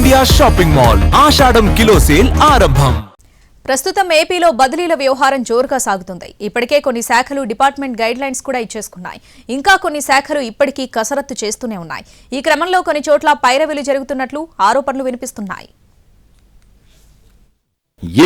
Asha shopping mall Ashadham kilo sale ఆరంభం. ప్రస్తుతం ఏపీలో బదిలీల వ్యవహారం జోరుగా సాగుతుంది. ఇప్పటికే కొన్ని శాఖలు డిపార్ట్మెంట్ గైడ్ లైన్స్ కూడా ఇచ్చేసుకున్నాయి. ఇంకా కొన్ని శాఖలు ఇప్పటికీ కసరత్తు చేస్తూనే ఉన్నాయి. ఈ క్రమంలో కొన్ని చోట్ల పైరవిలు జరుగుతున్నట్లు ఆరోపణలు వినిపిస్తున్నాయి.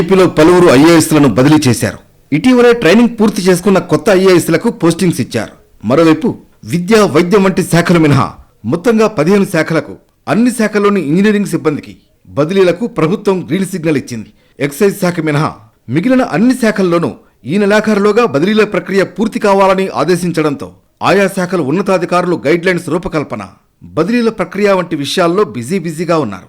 ఏపీలో పలువురు ఐఏఎస్లను బదిలీ చేశారు. ఇటీవలే ట్రైనింగ్ పూర్తి చేసుకున్న కొత్త ఐఏఎస్లకు పోస్టింగ్స్ ఇచ్చారు. మరోవైపు విద్య వైద్యం వంటి శాఖలు మినహా మొత్తంగా పదిహేను శాఖలకు అన్ని శాఖల్లోని ఇంజనీరింగ్ సిబ్బందికి బదిలీలకు ప్రభుత్వం గ్రీన్ సిగ్నల్ ఇచ్చింది. ఎక్సైజ్ శాఖ మినహా మిగిలిన అన్ని శాఖల్లోనూ ఈ నెలాఖరులోగా బదిలీల ప్రక్రియ పూర్తి కావాలని ఆదేశించడంతో ఆయా శాఖల ఉన్నతాధికారులు గైడ్లైన్స్ రూపకల్పన బదిలీల ప్రక్రియ వంటి విషయాల్లో బిజీ బిజీగా ఉన్నారు.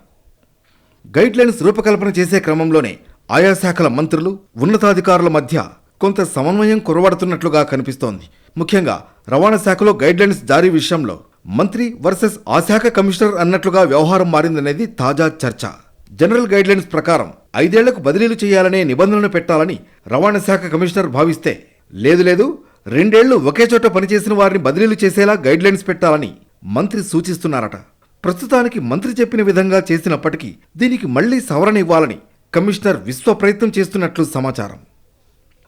గైడ్లైన్స్ రూపకల్పన చేసే క్రమంలోనే ఆయా శాఖల మంత్రులు ఉన్నతాధికారుల మధ్య కొంత సమన్వయం కురవడుతున్నట్లుగా కనిపిస్తోంది. ముఖ్యంగా రవాణా శాఖలో గైడ్లైన్స్ జారీ విషయంలో మంత్రి వర్సెస్ ఆ శాఖ కమిషనర్ అన్నట్లుగా వ్యవహారం మారిందనేది తాజా చర్చ. జనరల్ గైడ్లైన్స్ ప్రకారం ఐదేళ్ళకు బదిలీలు చేయాలనే నిబంధనలు పెట్టాలని రవాణా శాఖ కమిషనర్ భావిస్తే లేదు లేదు రెండేళ్ళు ఒకే చోట పనిచేసిన వారిని బదిలీలు చేసేలా గైడ్లైన్స్ పెట్టాలని మంత్రి సూచిస్తున్నారట. ప్రస్తుతానికి మంత్రి చెప్పిన విధంగా చేసినప్పటికీ దీనికి మళ్ళీ సవరణ ఇవ్వాలని కమిషనర్ విశ్వ ప్రయత్నం చేస్తున్నట్లు సమాచారం.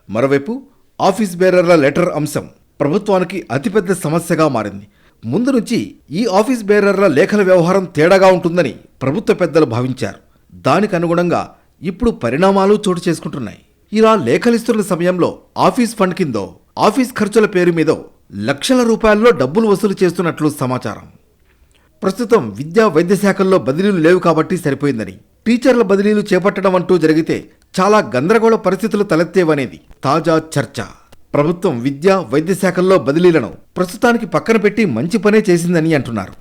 మరోవైపు ఆఫీస్ బేరర్ల లెటర్ అంశం ప్రభుత్వానికి అతిపెద్ద సమస్యగా మారింది. ముందు నుంచి ఈ ఆఫీస్ బేరర్ల లేఖల వ్యవహారం తేడాగా ఉంటుందని ప్రభుత్వ పెద్దలు భావించారు. దానికి అనుగుణంగా ఇప్పుడు పరిణామాలు చోటు చేసుకుంటున్నాయి. ఇలా లేఖలిస్తున్న సమయంలో ఆఫీస్ ఫండ్ కిందో ఆఫీస్ ఖర్చుల పేరు మీదో లక్షల రూపాయల్లో డబ్బులు వసూలు చేస్తున్నట్లు సమాచారం. ప్రస్తుతం విద్యా వైద్య శాఖల్లో బదిలీలు లేవు కాబట్టి సరిపోయిందని టీచర్ల బదిలీలు చేపట్టడం అంటూ జరిగితే చాలా గందరగోళ పరిస్థితులు తలెత్తేవనేది తాజా చర్చ. ప్రభుత్వం విద్యా వైద్య శాఖల్లో బదిలీలను ప్రస్తుతానికి పక్కన పెట్టి మంచి పనే చేసిందని అంటున్నారు.